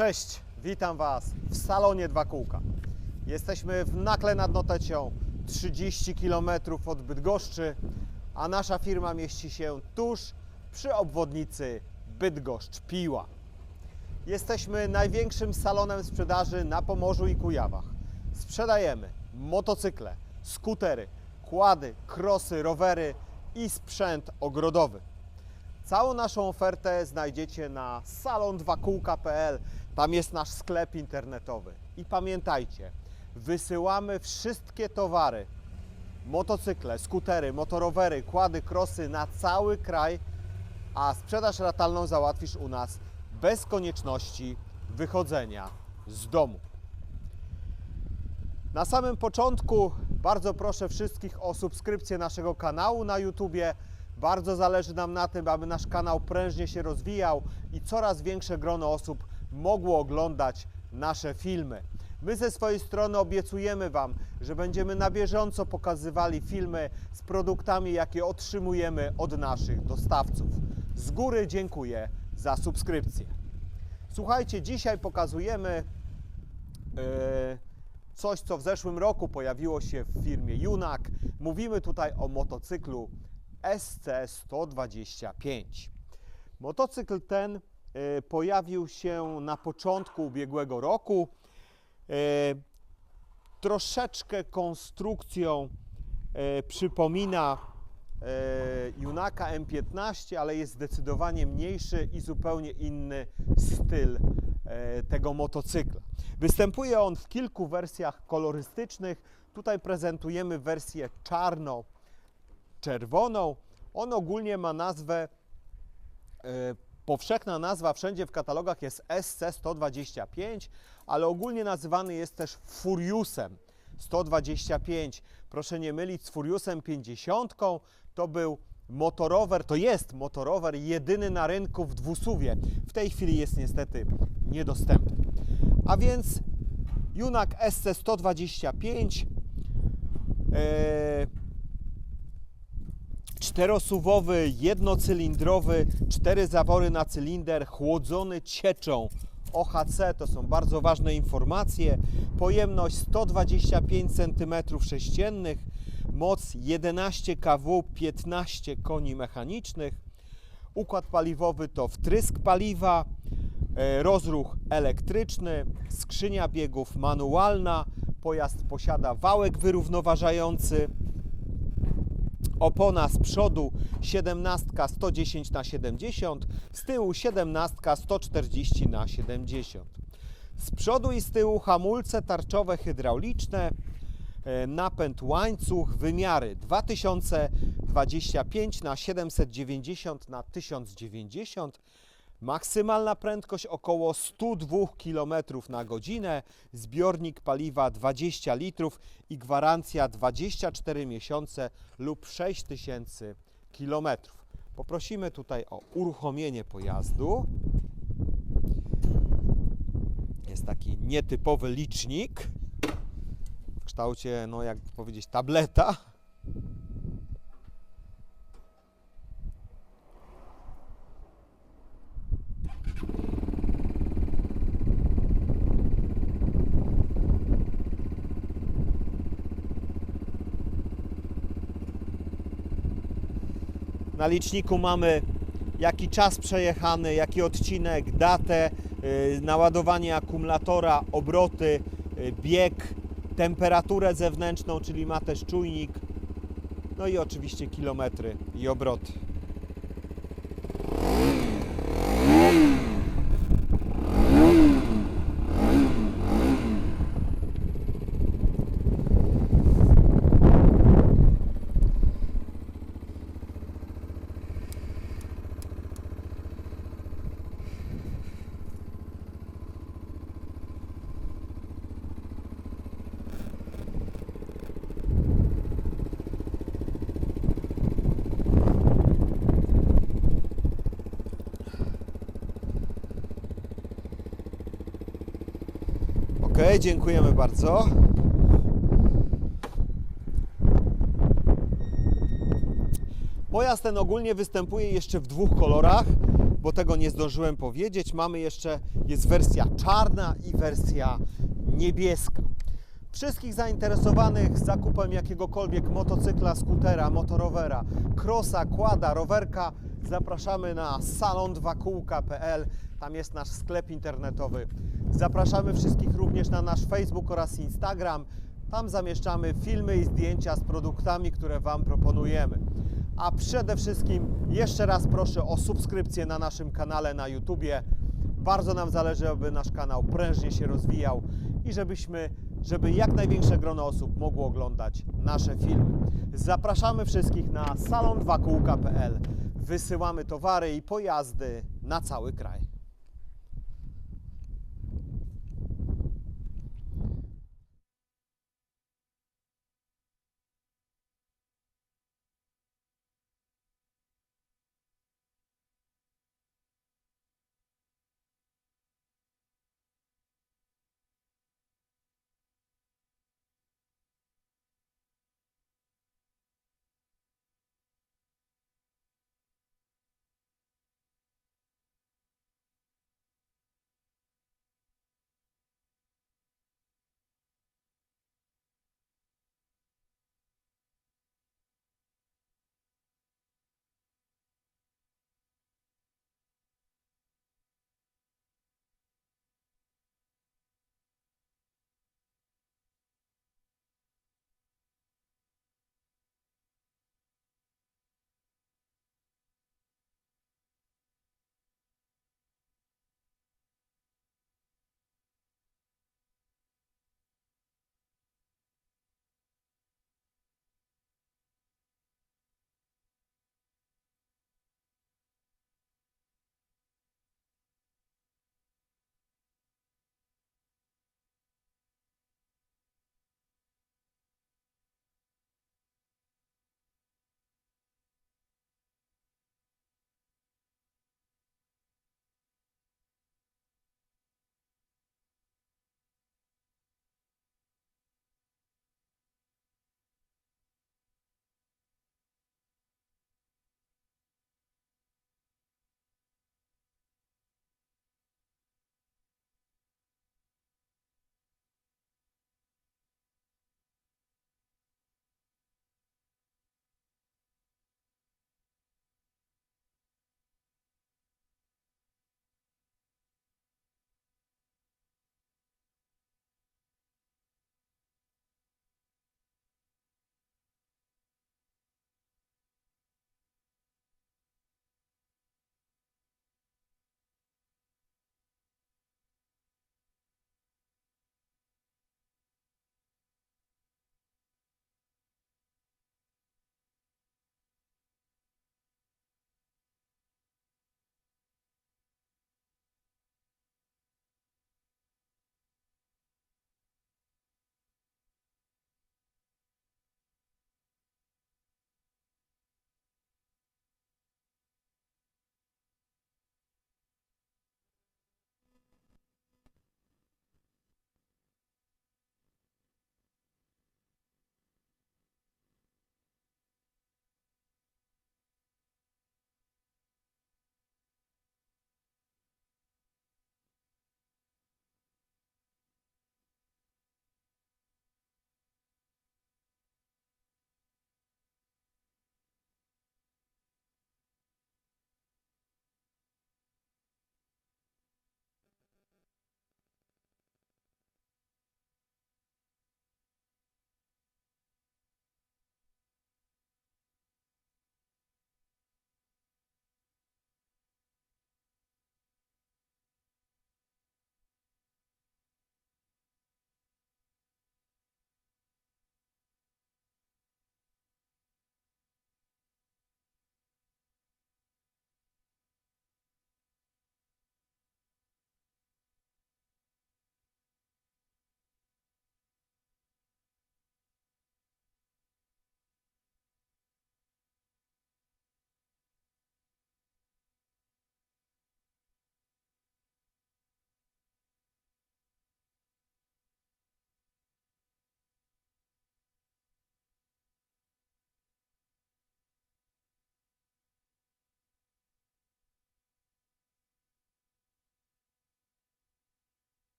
Cześć, witam Was w salonie Dwa Kółka. Jesteśmy w Nakle nad Notecią, 30 km od Bydgoszczy, a nasza firma mieści się tuż przy obwodnicy Bydgoszcz-Piła. Jesteśmy największym salonem sprzedaży na Pomorzu i Kujawach. Sprzedajemy motocykle, skutery, kłady, krosy, rowery i sprzęt ogrodowy. Całą naszą ofertę znajdziecie na salon2kółka.pl. Tam jest nasz sklep internetowy. I pamiętajcie, wysyłamy wszystkie towary, motocykle, skutery, motorowery, kłady, krosy na cały kraj, a sprzedaż ratalną załatwisz u nas bez konieczności wychodzenia z domu. Na samym początku bardzo proszę wszystkich o subskrypcję naszego kanału na YouTubie. Bardzo zależy nam na tym, aby nasz kanał prężnie się rozwijał i coraz większe grono osób mogło oglądać nasze filmy. My ze swojej strony obiecujemy Wam, że będziemy na bieżąco pokazywali filmy z produktami, jakie otrzymujemy od naszych dostawców. Z góry dziękuję za subskrypcję. Słuchajcie, dzisiaj pokazujemy e, coś, co w zeszłym roku pojawiło się w firmie Junak. Mówimy tutaj o motocyklu SC125. Motocykl ten pojawił się na początku ubiegłego roku. E, Troszeczkę konstrukcją e, przypomina e, Junaka M15, ale jest zdecydowanie mniejszy i zupełnie inny styl e, tego motocykla. Występuje on w kilku wersjach kolorystycznych. Tutaj prezentujemy wersję czarno-czerwoną. On ogólnie ma nazwę, e, powszechna nazwa wszędzie w katalogach jest SC125, ale ogólnie nazywany jest też Furiusem 125. Proszę nie mylić z Furiusem 50. To był motorower, to jest motorower jedyny na rynku w dwusuwie. W tej chwili jest niestety niedostępny. A więc Junak SC125 e, czterosuwowy, jednocylindrowy, cztery zawory na cylinder, chłodzony cieczą. OHC to są bardzo ważne informacje. Pojemność 125 cm3, moc 11 kW, 15 koni mechanicznych. Układ paliwowy to wtrysk paliwa, e, rozruch elektryczny, skrzynia biegów manualna. Pojazd posiada wałek wyrównoważający, opona z przodu 17 110 na 70, z tyłu 17 140 na 70. Z przodu i z tyłu hamulce tarczowe hydrauliczne, e, napęd łańcuch, wymiary 2025 na 790 na 1090, maksymalna prędkość około 102 km na godzinę, zbiornik paliwa 20 litrów i gwarancja 24 miesiące lub 6000 km. Poprosimy tutaj o uruchomienie pojazdu. Jest taki nietypowy licznik w kształcie, no jak powiedzieć, tableta. Na liczniku mamy jaki czas przejechany, jaki odcinek, datę, yy, naładowanie akumulatora, obroty, yy, bieg, temperaturę zewnętrzną, czyli ma też czujnik, no i oczywiście kilometry i obroty. Dziękujemy bardzo. Pojazd ten ogólnie występuje jeszcze w dwóch kolorach. bo tego nie zdążyłem powiedzieć. Mamy jeszcze, jest wersja czarna i wersja niebieska. Wszystkich zainteresowanych zakupem jakiegokolwiek motocykla, skutera, motorowera, crossa, quada, rowerka zapraszamy na salon2kółka.pl. Tam jest nasz sklep internetowy. Zapraszamy wszystkich również na nasz Facebook oraz Instagram. Tam zamieszczamy filmy i zdjęcia z produktami, które Wam proponujemy. A przede wszystkim jeszcze raz proszę o subskrypcję na naszym kanale na YouTubie. Bardzo nam zależy, aby nasz kanał prężnie się rozwijał i żebyśmy, żeby jak największe grono osób mogło oglądać nasze filmy. Zapraszamy wszystkich na salon2kółka.pl. Wysyłamy towary i pojazdy na cały kraj.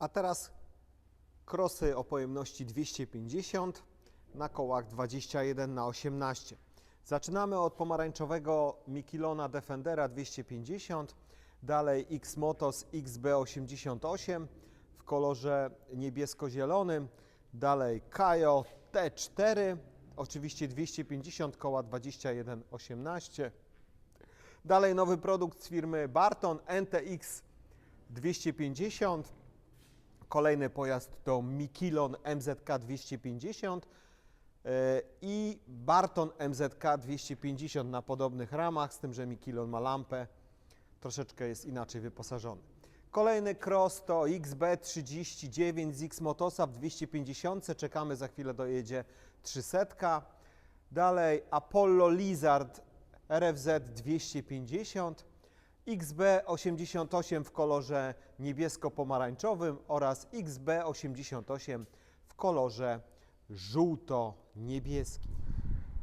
A teraz krosy o pojemności 250 na kołach 21 na 18. Zaczynamy od pomarańczowego Mikilona Defendera 250, dalej X-Motos XB88 w kolorze niebiesko-zielonym, dalej Kajo T4, oczywiście 250 koła 2118. Dalej nowy produkt z firmy Barton NTX 250. Kolejny pojazd to Mikilon MZK 250 e, i Barton MZK 250 na podobnych ramach, z tym, że Mikilon ma lampę, troszeczkę jest inaczej wyposażony. Kolejny cross to XB39 z X-Motosa w 250, czekamy, za chwilę dojedzie 300. Dalej Apollo Lizard RFZ 250, XB88 w kolorze niebiesko-pomarańczowym oraz XB88 w kolorze żółto-niebieskim.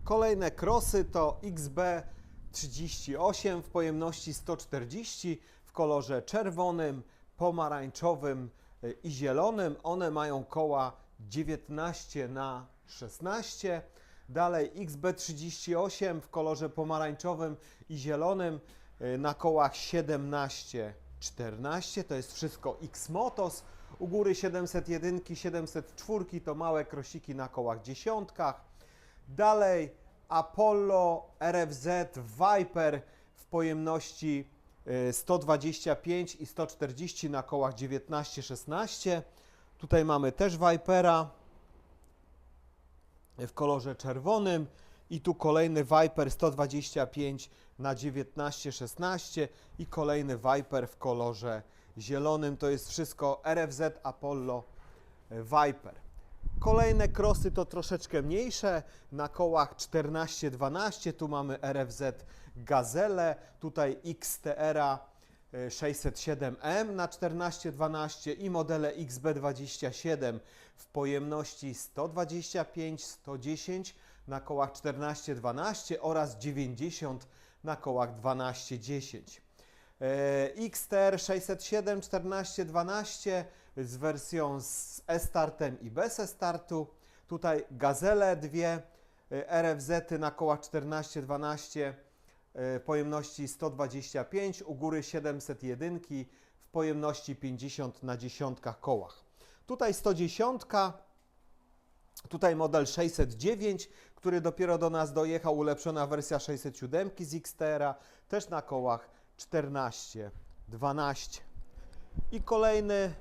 Kolejne krosy to XB38 w pojemności 140 w kolorze czerwonym, pomarańczowym y, i zielonym. One mają koła 19 na 16. Dalej XB38 w kolorze pomarańczowym i zielonym na kołach 17 14. To jest wszystko X-Motos. U góry 701, 704 to małe krosiki na kołach dziesiątkach. Dalej Apollo RFZ Viper w pojemności y, 125 i 140 na kołach 19-16. Tutaj mamy też Vipera w kolorze czerwonym i tu kolejny Viper 125 na 19-16 i kolejny Viper w kolorze zielonym. To jest wszystko RFZ Apollo Viper. Kolejne krosy to troszeczkę mniejsze, na kołach 14-12, tu mamy RFZ Gazelle, tutaj XTR 607M na 14-12 i modele XB27 w pojemności 125, 110 na kołach 14-12 oraz 90 na kołach 12-10. E, XTR 607 14 12 z wersją z e-startem i bez e-startu. Tutaj Gazele dwie e, RFZ na kołach 14 12 e, pojemności 125, u góry 701 w pojemności 50 na dziesiątkach kołach. Tutaj 110 Tutaj model 609, który dopiero do nas dojechał, ulepszona wersja 607 z XTR, też na kołach 14, 12. I kolejny,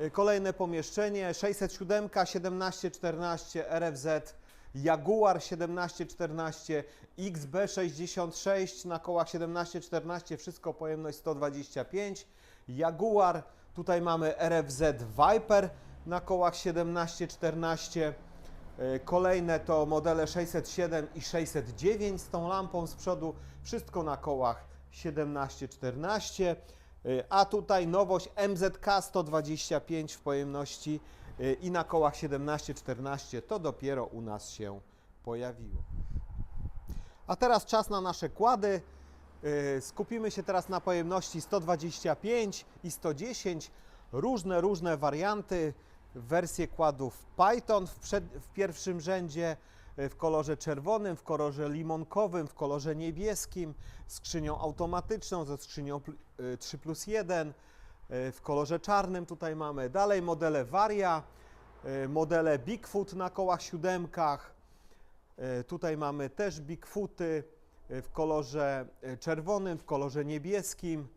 y, kolejne pomieszczenie 607, 17, 14 RFZ, Jaguar 17, 14, XB66 na kołach 17, 14, wszystko pojemność 125. Jaguar, tutaj mamy RFZ Viper na kołach 17, 14. Y, Kolejne to modele 607 i 609 z tą lampą z przodu, wszystko na kołach 17-14, y, a tutaj nowość MZK 125 w pojemności y, i na kołach 17-14 to dopiero u nas się pojawiło. A teraz czas na nasze kłady. Skupimy się teraz na pojemności 125 i 110. Różne, różne warianty, wersje kładów Python w, przed, w pierwszym rzędzie, y, w kolorze czerwonym, w kolorze limonkowym, w kolorze niebieskim, skrzynią automatyczną ze skrzynią pl- y, 3 plus 1, y, w kolorze czarnym tutaj mamy. Dalej modele Varia, modele Bigfoot na kołach siódemkach, E, Tutaj mamy też Bigfooty e, w kolorze e, czerwonym, w kolorze niebieskim.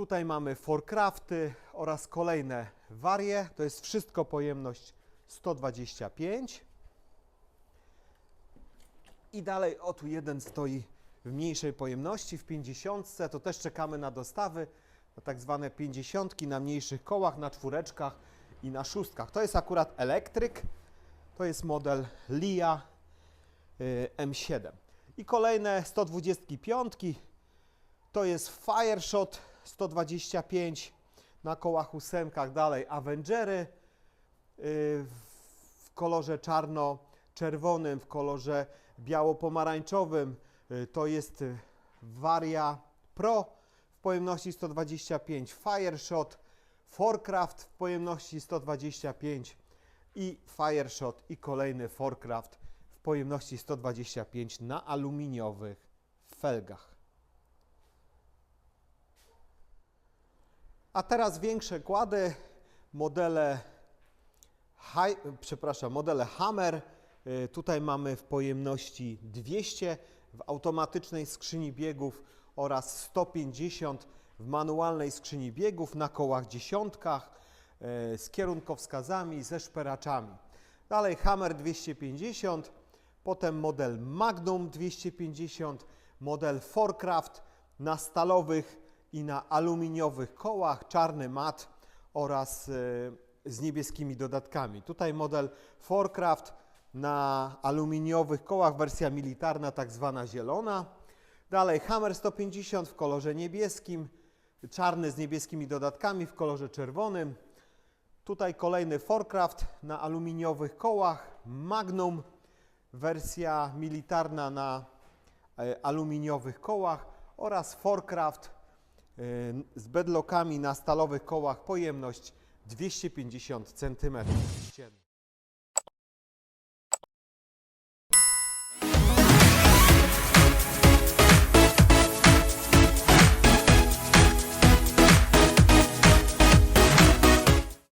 Tutaj mamy Forcrafty oraz kolejne warie. To jest wszystko pojemność 125. I dalej, o tu jeden stoi w mniejszej pojemności, w 50. To też czekamy na dostawy, na tak zwane 50 na mniejszych kołach, na czwóreczkach i na szóstkach. To jest akurat elektryk. To jest model LIA y, M7. I kolejne 125. To jest Fireshot 125 na kołach ósemkach. Dalej Avengery y, w kolorze czarno-czerwonym, w kolorze biało-pomarańczowym. Y, To jest Varia Pro w pojemności 125. Fireshot Forecraft w pojemności 125 i Fireshot i kolejny Forecraft w pojemności 125 na aluminiowych felgach. A teraz większe kłady, modele, Hi, przepraszam, modele Hammer. Y, Tutaj mamy w pojemności 200 w automatycznej skrzyni biegów oraz 150 w manualnej skrzyni biegów na kołach dziesiątkach y, z kierunkowskazami, ze szperaczami. Dalej Hammer 250, potem model Magnum 250, model Forecraft na stalowych i na aluminiowych kołach, czarny mat oraz y, z niebieskimi dodatkami. Tutaj model Forecraft na aluminiowych kołach, wersja militarna, tak zwana zielona. Dalej Hammer 150 w kolorze niebieskim, czarny z niebieskimi dodatkami w kolorze czerwonym. Tutaj kolejny Forecraft na aluminiowych kołach, Magnum, wersja militarna na e, aluminiowych kołach oraz Forecraft e, z bedlockami na stalowych kołach, pojemność 250 cm.